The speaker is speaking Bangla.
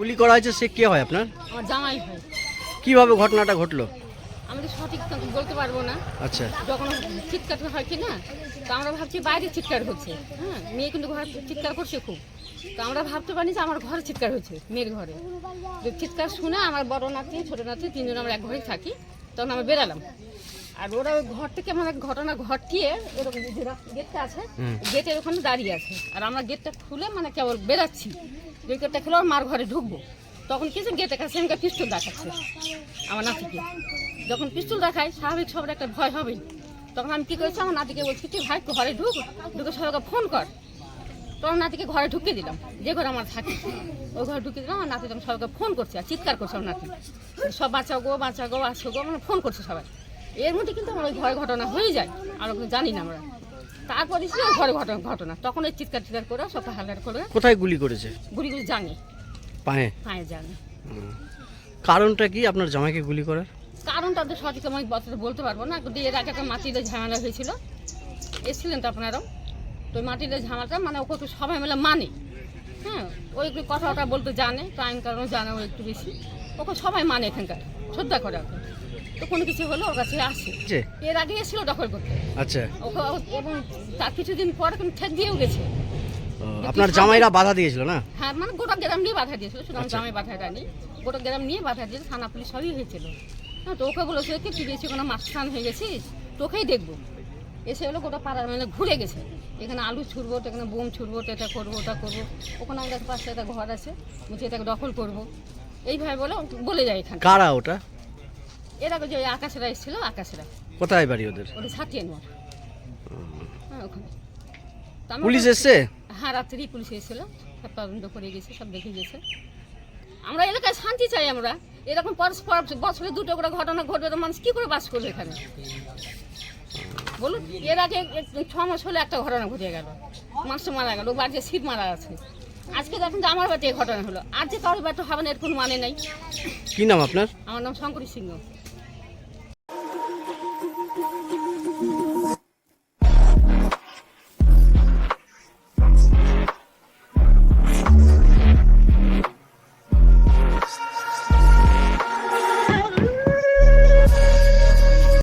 গুলি করা হয়েছে সে কে হয় আপনার? আমার জামাই হয়। কীভাবে ঘটনাটা ঘটলো? আমি তো সঠিক বলতে পারব না। আচ্ছা। যখন চিৎকার হয় কি না তো আমরা ভাবছি বাইরে চিৎকার হচ্ছে। হ্যাঁ মেয়ে কিন্তু ঘরে চিৎকার করছে খুব। তো আমরা ভাবতে পারি যে আমার ঘরে চিৎকার হচ্ছে মেয়ের ঘরে। তো চিৎকার শুনে আমার বড় নাতি ছোটো নাতি তিনজন আমরা এক ঘরেই থাকি তখন আমরা বেরালাম। আর ওরা ওই ঘর থেকে এক ঘটনা ঘটিয়ে এরকম গেটটা আছে গেটের ওখানে দাঁড়িয়ে আছে। আর আমরা গেটটা খুলে মানে কেবল বেরাচ্ছি। গেটটা খুলে আমার মার ঘরে ঢুকবো। তখন কিছু গেটে কাছে আমাকে পিস্তল দেখাচ্ছে। আমার নাতিকে। যখন পিস্তল দেখায়, স্বাভাবিক সবার একটা ভয় হবেই তখন আমি কী করেছি? আমার নাতিকে বলছি, তুই ভাই, ঘরে ঢুক। ঢুকে সবাইকে ফোন কর। তখন নাতিকে ঘরে ঢুকে দিলাম। যে ঘরে আমার থাকে, ওই ঘরে ঢুকে দিলাম। আমার নাতি তখন সবাইকে ফোন করছে আর চিৎকার করছে আমার নাতি। সব বাঁচাও গো বাঁচাও গো আসো গো। মানে ফোন করছে সবাই। এর মধ্যে কিন্তু আমার ওই ভয় ঘটনা হয়ে যায়। আর জানি না আমরা। তারপরে ছিল ঘরে ঘটনা ঘটনা। তখন ওই চিৎকার চিৎকার করে সব হালকার করে কোথায় গুলি করেছে? গুড়িগুলি জানি। পায়ে? পায়ে জানি। কারণটা কি আপনার জামাইকে গুলি করার? কারণটা তো সঠিক আমি বছরে বলতে পারব না। কিন্তু এর আগে একটা মাটিতে ঝামেলা হয়েছিল। এসেছিলেন তো আপনারাও? তো মাটিতে ঝামেলাটা মানে ওকে একটু সবাই মিলে মানে। হ্যাঁ ওই একটু কথাটা বলতে জানে আইন কারণ জানে ও একটু বেশি। ওকে সবাই মানে এখানকার। শ্রদ্ধা করে ওকে। তো কোনো কিছু হলে ওর কাছে আসে। এর আগে এসেছিল দখল করতে। আচ্ছা। ওকে ও- এবং তার কিছুদিন পর কিন্তু ঠেক দিয়েও গেছে। ও, আপনার জামাইরা বাধা দিয়েছিল না? হ্যাঁ মানে গোটা গ্রাম নিয়ে বাধা দিয়েছিল শুধু আমার আচ্ছা। জামাই বাধা দেয়নি গোটা গ্রাম নিয়ে বাধা দিয়েছে থানা পুলিশ সবই হয়েছিল। হ্যাঁ তো ওকে বলেছে কি তুই বেশি কোনো মাস্টান হয়ে গেছিস? তোকেই দেখব। এসে হলো গোটা পাড়ার মানে ঘুরে গেছে। এখানে আলু ছুড়বো তো এখানে বোম ছুড়বো তো এটা করব ওটা করব। ওখানে আমাদের পাশে একটা ঘর আছে বলছি এটাকে দখল করব। এইভাবে বলে ও বলে যায় এখানে। কারা ওটা? এর আগে যে আকাশেরা এসেছিল আকাশেরা কোথায় বাড়ি ওদের? ওটা ছাতিয়ে নোয়ার হ্যাঁ ওখানে। তো আমরা পুলিশ এসছে? হ্যাঁ রাত্রেই পুলিশ এসেছিল। সব তদন্ত করে গেছে সব দেখে গেছে। আমরা এলাকায় শান্তি চাই আমরা। এরকম পরস্পর বছরে দুটো করে ঘটনা ঘটবে তো মানুষ কী করে বাস করবে এখানে? বলুন এর আগে ছ মাস হলে একটা ঘটনা ঘটে গেল। মানুষ মারা গেল বাড়িতে শীত মারা আছে। আজকে দেখুন যে আমার বাড়িতে এই ঘটনা হলো। আর যে কারোর বাড়িতে হবে না এর কোনো মানে নেই। কি নাম আপনার? আমার নাম শঙ্করী সিংহ।